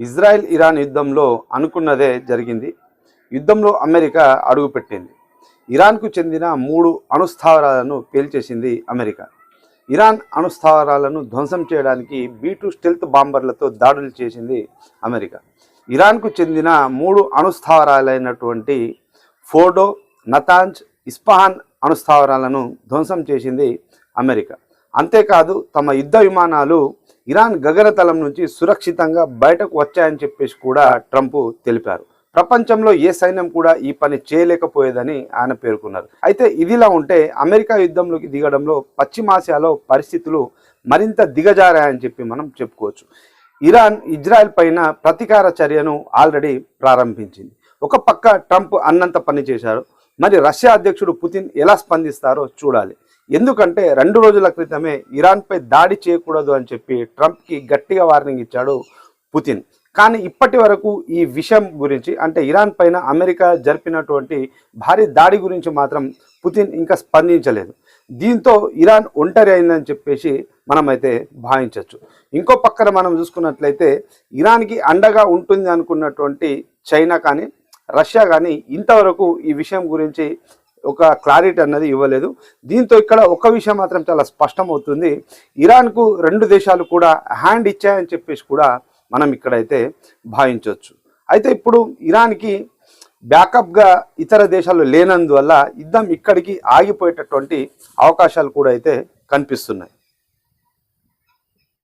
Israel Iran యుద్ధంలో అనుకున్నదే జరిగింది. యుద్ధంలో అమెరికా అడుగుపెట్టింది. ఇరాన్కు చెందిన మూడు అణుస్థావరాలను పేల్చేసింది అమెరికా. ఇరాన్ అణుస్థావరాలను ధ్వంసం చేయడానికి బీ టూ స్టెల్త్ బాంబర్లతో దాడులు చేసింది అమెరికా. ఇరాన్కు చెందిన మూడు అణుస్థావరాలైనటువంటి ఫోడో నతాంజ్ ఇస్ఫహాన్ అణుస్థావరాలను ధ్వంసం చేసింది అమెరికా. అంతేకాదు తమ యుద్ధ విమానాలు ఇరాన్ గగనతలం నుంచి సురక్షితంగా బయటకు వచ్చాయని చెప్పేసి కూడా ట్రంప్ తెలిపారు. ప్రపంచంలో ఏ సైన్యం కూడా ఈ పని చేయలేకపోయేదని ఆయన పేర్కొన్నారు. అయితే ఇదిలా ఉంటే అమెరికా యుద్ధంలోకి దిగడంలో పశ్చిమాసియాలో పరిస్థితులు మరింత దిగజారాయని చెప్పి మనం చెప్పుకోవచ్చు. ఇరాన్ ఇజ్రాయెల్ పైన ప్రతీకార చర్యను ఆల్రెడీ ప్రారంభించింది. ఒక పక్క ట్రంప్ అన్నంత పని చేశారు మరి రష్యా అధ్యక్షుడు పుతిన్ ఎలా స్పందిస్తారో చూడాలి. ఎందుకంటే రెండు రోజుల క్రితమే ఇరాన్పై దాడి చేయకూడదు అని చెప్పి ట్రంప్కి గట్టిగా వార్నింగ్ ఇచ్చాడు పుతిన్. కానీ ఇప్పటి వరకు ఈ విషయం గురించి అంటే ఇరాన్ పైన అమెరికా జరిపినటువంటి భారీ దాడి గురించి మాత్రం పుతిన్ ఇంకా స్పందించలేదు. దీంతో ఇరాన్ ఒంటరి అయిందని చెప్పేసి మనమైతే భావించవచ్చు ఇంకో పక్కన మనం చూసుకున్నట్లయితే ఇరాన్కి అండగా ఉంటుంది అనుకున్నటువంటి చైనా కానీ రష్యా కానీ ఇంతవరకు ఈ విషయం గురించి ఒక క్లారిటీ అన్నది ఇవ్వలేదు. దీంతో ఇక్కడ ఒక విషయం మాత్రం చాలా స్పష్టమవుతుంది. ఇరాన్కు రెండు దేశాలు కూడా హ్యాండ్ ఇచ్చాయని చెప్పేసి కూడా మనం ఇక్కడైతే భావించవచ్చు. అయితే ఇప్పుడు ఇరాన్కి బ్యాకప్గా ఇతర దేశాలు లేనందువల్ల యుద్ధం ఇక్కడికి ఆగిపోయేటటువంటి అవకాశాలు కూడా అయితే కనిపిస్తున్నాయి.